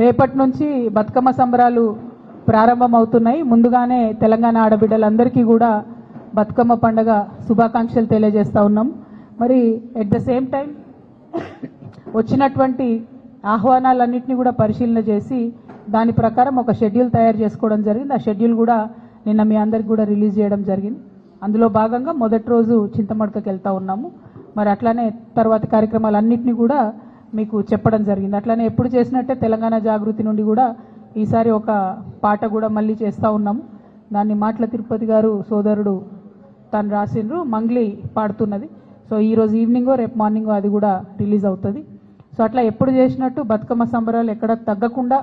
రేపటి నుంచి బతుకమ్మ సంబరాలు ప్రారంభమవుతున్నాయి. ముందుగానే తెలంగాణ ఆడబిడ్డలందరికీ కూడా బతుకమ్మ పండగ శుభాకాంక్షలు తెలియజేస్తూ ఉన్నాం. మరి ఎట్ ద సేమ్ టైం వచ్చినటువంటి ఆహ్వానాలన్నింటినీ కూడా పరిశీలన చేసి దాని ప్రకారం ఒక షెడ్యూల్ తయారు చేసుకోవడం జరిగింది. ఆ షెడ్యూల్ కూడా నిన్న మీ అందరికి కూడా రిలీజ్ చేయడం జరిగింది. అందులో భాగంగా మొదటి రోజు చింతమడకకి వెళ్తూ ఉన్నాము. మరి అట్లానే తర్వాత కార్యక్రమాలన్నింటినీ కూడా మీకు చెప్పడం జరిగింది. అట్లానే ఎప్పుడు చేసినట్టే తెలంగాణ జాగృతి నుండి కూడా ఈసారి ఒక పాట కూడా మళ్ళీ చేస్తూ ఉన్నాము. దాన్ని మాటల తిరుపతి గారు సోదరుడు తను రాసిండ్రు మంగ్లీ పాడుతున్నది. సో ఈ రోజు ఈవినింగో రేపు మార్నింగో అది కూడా రిలీజ్ అవుతుంది. సో అట్లా ఎప్పుడు చేసినట్టు బతుకమ్మ సంబరాలు ఎక్కడ తగ్గకుండా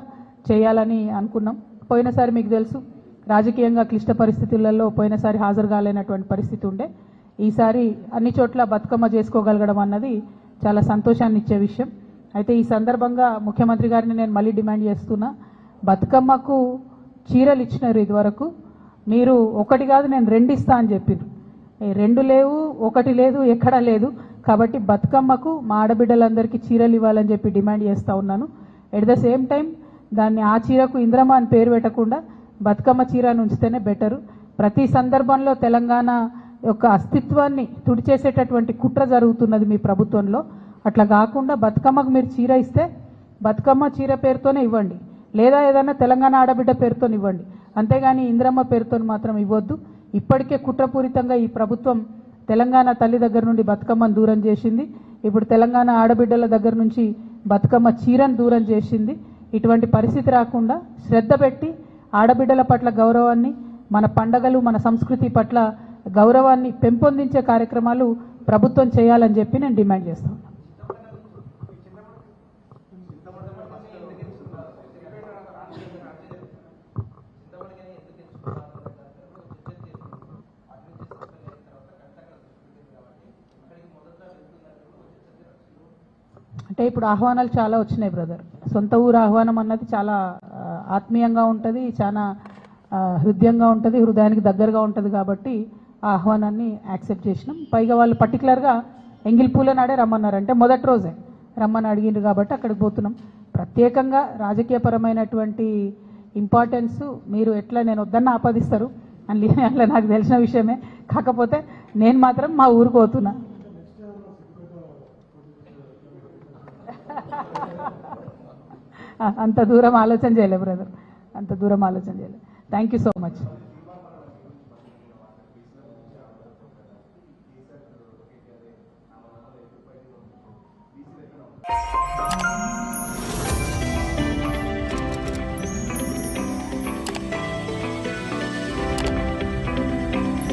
చేయాలని అనుకున్నాం. పోయినసారి మీకు తెలుసు రాజకీయంగా క్లిష్ట పరిస్థితులలో పోయినసారి హాజరు కాలేనటువంటి పరిస్థితి ఉండే. ఈసారి అన్ని చోట్ల బతుకమ్మ చేసుకోగలగడం అన్నది చాలా సంతోషాన్ని ఇచ్చే విషయం. అయితే ఈ సందర్భంగా ముఖ్యమంత్రి గారిని నేను మళ్ళీ డిమాండ్ చేస్తున్నా బతుకమ్మకు చీరలు ఇచ్చినారు ఇదివరకు. మీరు ఒకటి కాదు నేను రెండు ఇస్తా అని చెప్పారు రెండు లేవు ఒకటి లేదు ఎక్కడా లేదు. కాబట్టి బతుకమ్మకు మా ఆడబిడ్డలందరికీ చీరలు ఇవ్వాలని చెప్పి డిమాండ్ చేస్తూ ఉన్నాను. ఎట్ ద సేమ్ టైం దాన్ని ఆ చీరకు ఇంద్రమ అని పేరు పెట్టకుండా బతుకమ్మ చీర అని ఉంచితేనే బెటరు. ప్రతి సందర్భంలో తెలంగాణ యొక్క అస్తిత్వాన్ని తుడిచేసేటటువంటి కుట్ర జరుగుతున్నది మీ ప్రభుత్వంలో. అట్లా కాకుండా బతుకమ్మకు మీరు చీర ఇస్తే బతుకమ్మ చీర పేరుతోనే ఇవ్వండి. లేదా ఏదైనా తెలంగాణ ఆడబిడ్డ పేరుతో ఇవ్వండి. అంతేగాని ఇంద్రమ్మ పేరుతో మాత్రం ఇవ్వద్దు. ఇప్పటికే కుట్రపూరితంగా ఈ ప్రభుత్వం తెలంగాణ తల్లి దగ్గర నుండి బతుకమ్మను దూరం చేసింది. ఇప్పుడు తెలంగాణ ఆడబిడ్డల దగ్గర నుంచి బతుకమ్మ చీరను దూరం చేసింది. ఇటువంటి పరిస్థితి రాకుండా శ్రద్ధ పెట్టి ఆడబిడ్డల పట్ల గౌరవాన్ని మన పండగలు మన సంస్కృతి పట్ల గౌరవాన్ని పెంపొందించే కార్యక్రమాలు ప్రభుత్వం చేయాలని చెప్పి నేను డిమాండ్ చేస్తాను అంటే ఇప్పుడు ఆహ్వానాలు చాలా వచ్చినాయి బ్రదర్. సొంత ఊరు ఆహ్వానం అన్నది చాలా ఆత్మీయంగా ఉంటుంది చాలా హృదయంగా ఉంటుంది హృదయానికి దగ్గరగా ఉంటుంది కాబట్టి ఆహ్వానాన్ని యాక్సెప్ట్ చేసినాం. పైగా వాళ్ళు పర్టికులర్గా ఎంగిల్ నాడే రమ్మన్నారు. అంటే మొదటి రోజే రమ్మని అడిగిండ్రు కాబట్టి అక్కడికి పోతున్నాం. ప్రత్యేకంగా రాజకీయపరమైనటువంటి ఇంపార్టెన్స్ మీరు ఎట్లా నేను వద్దన్న ఆపాదిస్తారు. అని అట్లా నాకు తెలిసిన విషయమే. కాకపోతే నేను మాత్రం మా ఊరికి పోతున్నా. అంత దూరం ఆలోచన చేయలే బ్రదర్. అంత దూరం ఆలోచన చేయలే. Thank you so much Bye.